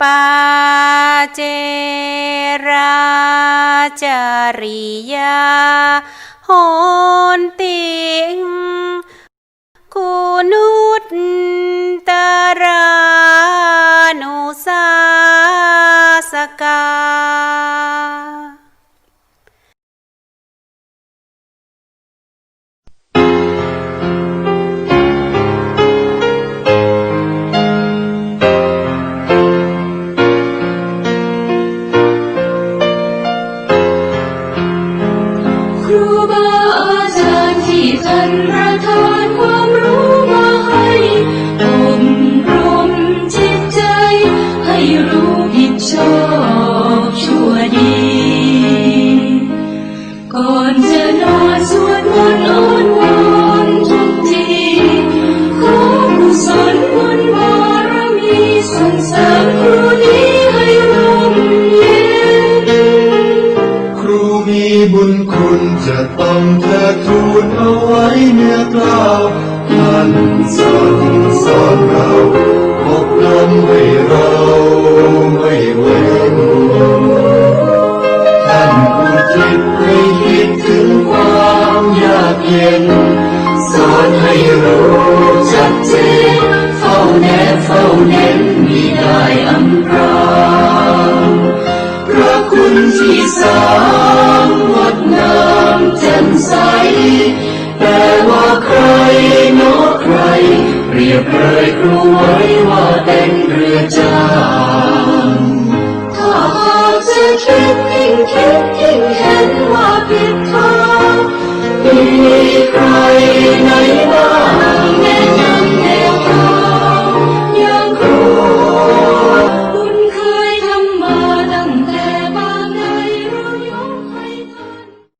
ปาเจราจริยาโหนติงคุณุตารย์ที่ท่านประทานความรู้มาให้อบรมจิตใจ ให้รู้ผิดชอบชั่วดี ก่อนจะนอนสวดมนต์ บุญคุณจะต้องเธอทูลเอาไว้เนื้อกล่าวท่านสั่งสอนเราอบรมให้เราไม่เว้นท่านอุทิศให้คิดถึงความยากเย็น สอนให้รู้ชัดเจนเฝ้าแนบเฝ้าเน้นมิได้อำพรางพระคุณที่สร้า แต่ว่าใครเนาะใคร เปรียบเลยครูไว้ว่าเป็นเรือจ้างถ้าหากจะคิดยิ่งคิดยิ่งเห็นว่าผิดทางมีใครไหนบ้าง